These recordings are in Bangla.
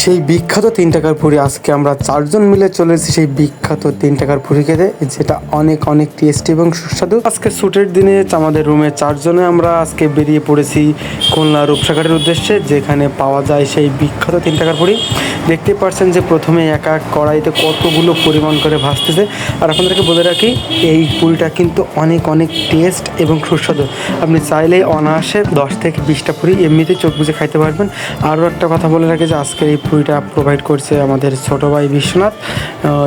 সেই বিখ্যাত তিন টাকার পুরি। আজকে আমরা চারজন মিলে চলে এসেছি সেই বিখ্যাত তিন টাকার পুরি খেতে, যেটা অনেক অনেক টেস্টি এবং সুস্বাদু। আজকে ছুটির দিনে আমাদের রুমে চারজনে আমরা আজকে বেরিয়ে পড়েছি খুলনা রূপসাগরের উদ্দেশ্যে, যেখানে পাওয়া যায় সেই বিখ্যাত তিন টাকার পুরি। দেখতে পাচ্ছেন যে প্রথমে এক এক কড়াইতে কতগুলো পরিমাণ করে ভাসতেছে আর আপনাদেরকে বলে রাখি, এই পুরিটা কিন্তু অনেক অনেক টেস্ট এবং সুস্বাদু। আপনি চাইলেই অনায়াসে দশ থেকে বিশটা পুরি এমনিতেই চোখ বুঝে খাইতে পারবেন। আরও একটা কথা বলে রাখি যে আজকে এই পুরিটা প্রোভাইড করছে আমাদের ছোটো ভাই বিশ্বনাথ।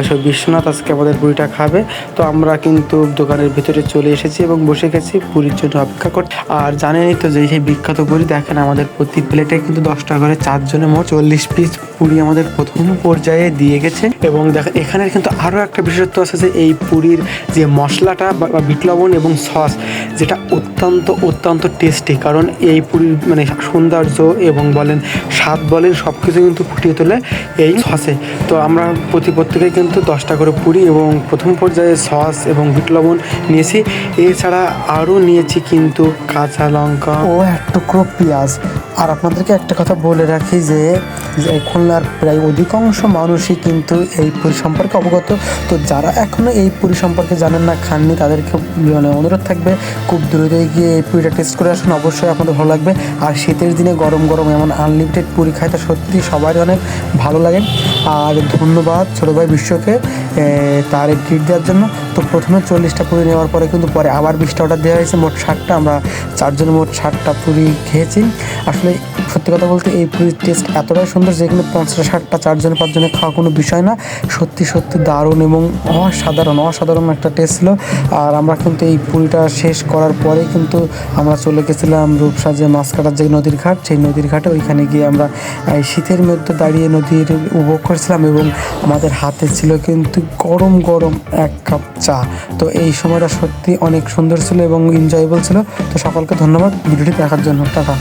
সেই বিশ্বনাথ আজকে আমাদের পুরিটা খাবে। তো আমরা কিন্তু দোকানের ভিতরে চলে এসেছি এবং বসে গেছি পুরীর জন্য অপেক্ষা করতে আর জানেনই তো যে সেই বিখ্যাত পুরি, দেখেন আমাদের প্রতি প্লেটে কিন্তু দশ টাকা করে চারজনে মোট চল্লিশ পিস পুরি আমাদের প্রথম পর্যায়ে দিয়ে গেছে। এবং দেখেন এখানের কিন্তু আরও একটা বিশেষত্ব আছে যে এই পুরীর যে মশলাটা বা বা বিট লবণ এবং সস, যেটা অত্যন্ত অত্যন্ত টেস্টি কারণ এই পুরীর মানে সৌন্দর্য এবং বলেন স্বাদ বলেন সব কিছু কিন্তু ফুটিয়ে তোলে এই সসে। তো আমরা প্রতি প্রত্যেকে কিন্তু দশটা করে পুরি এবং প্রথম পর্যায়ে সস এবং বিট লবণ নিয়েছি। এছাড়া আরও নিয়েছি কিন্তু কাঁচা লঙ্কা। ও, এক টুকরো পেঁয়াজ। আর আপনাদেরকে একটা কথা বলে রাখি যে খুলনার প্রায় অধিকাংশ মানুষই কিন্তু এই পুরী সম্পর্কে অবগত। তো যারা এখনও এই পুরী সম্পর্কে জানেন না, খাননি, তাদেরকে মানে অনুরোধ থাকবে, খুব দ্রুত গিয়ে এই পুরিটা টেস্ট করে আসুন, অবশ্যই আপনাদের ভালো লাগবে। আর শীতের দিনে গরম গরম এমন আনলিমিটেড পুরি খাইতে সত্যি সবারই অনেক ভালো লাগে। আর ধন্যবাদ ছোটো ভাই বিশ্বকে তার এই দেওয়ার জন্য। তো প্রথমে চল্লিশটা পুরি নেওয়ার পরে কিন্তু পরে আবার বিশটা অর্ডার দেওয়া হয়েছে। মোট ষাটটা আমরা চারজন মোট ষাটটা পুরি খেয়েছি। আসলে সত্যি কথা বলতে এই পুরীর টেস্ট এতটাই সুন্দর যেখানে পঞ্চাশ ষাটটা চারজনে পাঁচজনে খাওয়া কোনো বিষয় না। সত্যি সত্যি দারুণ এবং অসাধারণ অসাধারণ একটা টেস্ট ছিল। আর আমরা কিন্তু এই পুরিটা শেষ করার পরে কিন্তু আমরা চলে গেছিলাম রূপসাজে মাছ কাটার যে নদীর ঘাট, সেই নদীর ঘাটে ওইখানে গিয়ে আমরা এই শীতের মধ্যে দাঁড়িয়ে নদীর উপভোগ করেছিলাম এবং আমাদের হাতে ছিল কিন্তু গরম গরম এক কাপ চা। তো এই সময়টা সত্যি অনেক সুন্দর ছিল এবং এনজয়েবল ছিল। তো সকলকে ধন্যবাদ। ভিডিওটি দেখার জন্য। টাটা।